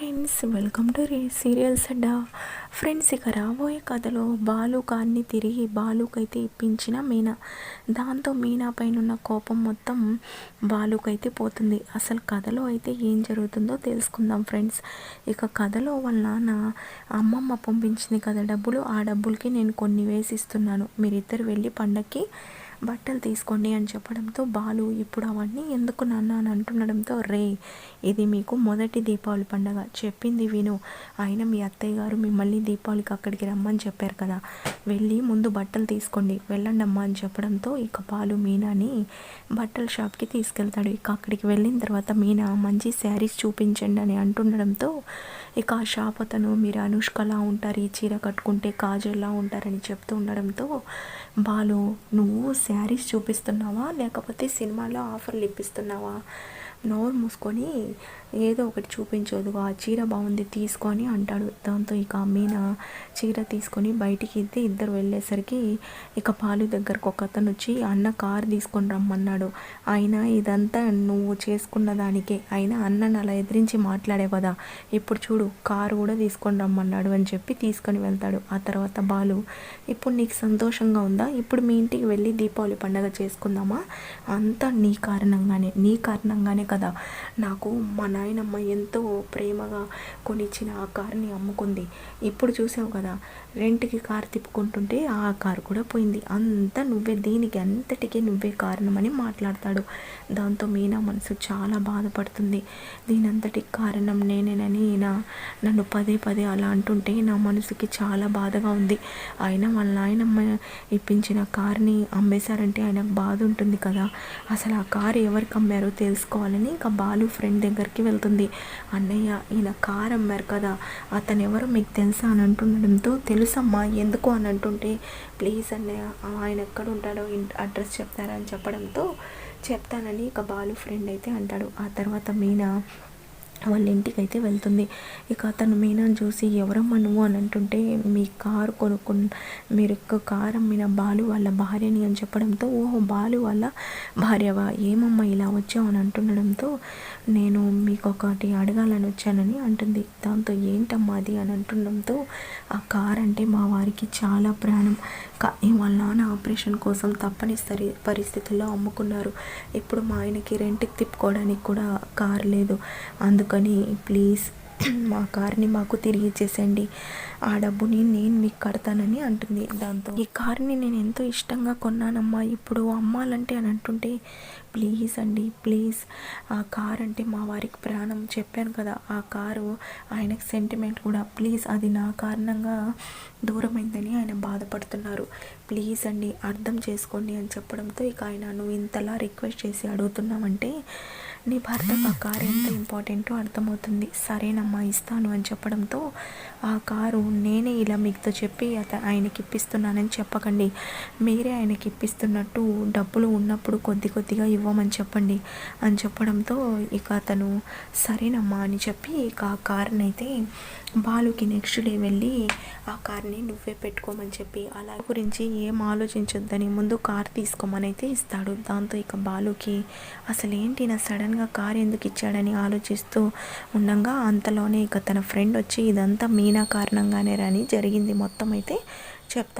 Friends welcome to రీ serials అడ్డా friends ఇక రాబోయే కథలో బాలు కార్ని తిరిగి బాలుకైతే ఇప్పించిన మీనా. దాంతో మీనా పైన ఉన్న కోపం మొత్తం బాలుకైతే పోతుంది. అసలు కథలో అయితే ఏం జరుగుతుందో తెలుసుకుందాం ఫ్రెండ్స్ ఇక కథలో వాళ్ళ నాన్న అమ్మమ్మ పంపించింది కదా డబ్బులు ఆ డబ్బులకి నేను కొన్ని వేసిస్తున్నాను. మీరిద్దరు వెళ్ళి పండక్కి బట్టలు తీసుకోండి అని చెప్పడంతో బాలు ఇప్పుడు అవన్నీ ఎందుకు నాన్న అని అంటుండడంతో రే ఇది మీకు మొదటి దీపావళి పండగ. చెప్పింది విను. ఆయన మీ అత్తయ్య గారు మిమ్మల్ని దీపావళికి అక్కడికి రమ్మని చెప్పారు కదా. వెళ్ళి ముందు బట్టలు తీసుకోండి. వెళ్ళండి అమ్మా అని చెప్పడంతో ఇక బాలు మీనాని బట్టల షాప్కి తీసుకెళ్తాడు. ఇక అక్కడికి వెళ్ళిన తర్వాత మీనా మంచి శారీస్ చూపించండి అని అంటుండడంతో ఇక ఆ షాప్ అతను మీరు అనుష్కలా ఉంటారు. ఈ చీర కట్టుకుంటే కాజల్లా ఉంటారని చెప్తూ ఉండడంతో బాలు నువ్వు శారీస్ చూపిస్తున్నావా? లేకపోతే సినిమాలో ఆఫర్లు ఇప్పిస్తున్నావా? నోరు మూసుకొని ఏదో ఒకటి చూపించదు ఆ చీర బాగుంది తీసుకొని అంటాడు. దాంతో ఇక మీన చీర తీసుకొని బయటికి ఇద్ది ఇద్దరు వెళ్ళేసరికి ఇక పాలు దగ్గరకు ఒక అతను వచ్చి అన్న కారు తీసుకొని రమ్మన్నాడు. ఆయన ఇదంతా నువ్వు చేసుకున్న దానికే. ఆయన అన్నను అలా ఎదిరించి మాట్లాడే కదా ఇప్పుడు చూడు కారు కూడా తీసుకొని రమ్మన్నాడు అని చెప్పి తీసుకొని వెళ్తాడు. ఆ తర్వాత బాలు ఇప్పుడు నీకు సంతోషంగా ఉందా? ఇప్పుడు మీ ఇంటికి వెళ్ళి దీపావళి పండగ చేసుకుందామా? అంతా నీ కారణంగానే. నీ కారణంగానే కదా. నాకు మా నాయనమ్మ ఎంతో ప్రేమగా కొనిచ్చిన ఆ కారుని అమ్ముకుంది. ఇప్పుడు చూసావు కదా రెంట్కి కారు తిప్పుకుంటుంటే ఆ కారు కూడా పోయింది. అంతా నువ్వే దీనికి అంతటికీ నువ్వే కారణమని మాట్లాడతాడు. దాంతో మీనా మనసు చాలా బాధపడుతుంది. దీనంతటి కారణం నేనేనని నా నన్ను పదే పదే అలా అంటుంటే నా మనసుకి చాలా బాధగా ఉంది. అయినా వాళ్ళ నాయనమ్మ ఇప్పించిన కార్ని అమ్మేశారంటే ఆయనకు బాధ ఉంటుంది కదా. అసలు ఆ కారు ఎవరికి అమ్మారో తెలుసుకోవాలని ఇంకా బాలు ఫ్రెండ్ దగ్గరికి వెళ్తుంది. అన్నయ్య ఈయన కార్ అమ్మారు కదా అతను ఎవరో మీకు తెలుసా? అని అంటుండడంతో తెలుసమ్మా ఎందుకు? అని అంటుంటే ప్లీజ్ అన్నయ్య ఆయన ఎక్కడ ఉంటాడో అడ్రస్ చెప్తారా? అని చెప్పడంతో చెప్తానని ఇక బాలు ఫ్రెండ్ అయితే అంటాడు. ఆ తర్వాత మీనా వాళ్ళ ఇంటికి అయితే వెళ్తుంది. ఇక అతను మీనాను చూసి ఎవరమ్మా నువ్వు? అని అంటుంటే మీ కారు కొనుక్కు మీరు కారు అమ్మిన బాలు వాళ్ళ భార్యని అని చెప్పడంతో ఓహో బాలు వాళ్ళ భార్యవా? ఏమమ్మా ఇలా వచ్చావు? అని అంటుండడంతో నేను మీకు ఒకటి అడగాలని వచ్చానని అంటుంది. దాంతో ఏంటమ్మా అది? అని అంటుండడంతో ఆ కార్ అంటే మా వారికి చాలా ప్రాణం. కానీ వాళ్ళ నాన్న ఆపరేషన్ కోసం తప్పనిసరి పరిస్థితుల్లో అమ్ముకున్నారు. ఇప్పుడు మా ఆయనకి రెంట్కి తిప్పుకోవడానికి కూడా కారు లేదు. అందుకు అందుకని ప్లీజ్ మా కార్ని మాకు తిరిగి ఇచ్చేసండి ఆ డబ్బుని నేను మీకు కడతానని అంటుంది దాంతో. ఈ కార్ని నేను ఎంతో ఇష్టంగా కొన్నానమ్మా. ఇప్పుడు అమ్మాలంటే అని అంటుంటే ప్లీజ్ అండి ప్లీజ్. ఆ కార్ అంటే మా వారికి ప్రాణం. చెప్పాను కదా ఆ కారు ఆయనకు సెంటిమెంట్ కూడా. ప్లీజ్ అది నా కారణంగా దూరమైందని ఆయన బాధపడుతున్నారు. ప్లీజ్ అండి అర్థం చేసుకోండి అని చెప్పడంతో ఇక ఆయన నువ్వు ఇంతలా రిక్వెస్ట్ చేసి అడుగుతున్నావంటే నీ భర్తకు ఆ కారు ఎంత ఇంపార్టెంటో అర్థమవుతుంది. సరేనమ్మా ఇస్తాను అని చెప్పడంతో ఆ కారు నేనే ఇలా మీతో చెప్పి అత ఆయనకి ఇప్పిస్తున్నానని చెప్పకండి. మీరే ఆయనకి ఇప్పిస్తున్నట్టు డబ్బులు ఉన్నప్పుడు కొద్ది కొద్దిగా ఇవ్వమని చెప్పండి అని చెప్పడంతో ఇక అతను సరేనమ్మా అని చెప్పి ఇక ఆ కార్ని అయితే బాలుకి నెక్స్ట్ డే వెళ్ళి ఆ కార్ని నువ్వే పెట్టుకోమని చెప్పి అలా గురించి ఏం ఆలోచించొద్దని ముందు కార్ తీసుకోమని అయితే ఇస్తాడు. దాంతో ఇక బాలుకి అసలు ఏంటి నా సడన్గా కార్ ఎందుకు ఇచ్చాడని ఆలోచిస్తూ ఉండగా అంతలోనే ఇక తన ఫ్రెండ్ వచ్చి ఇదంతా మీనా కారణంగానే రాని జరిగింది. మొత్తం అయితే చెప్తా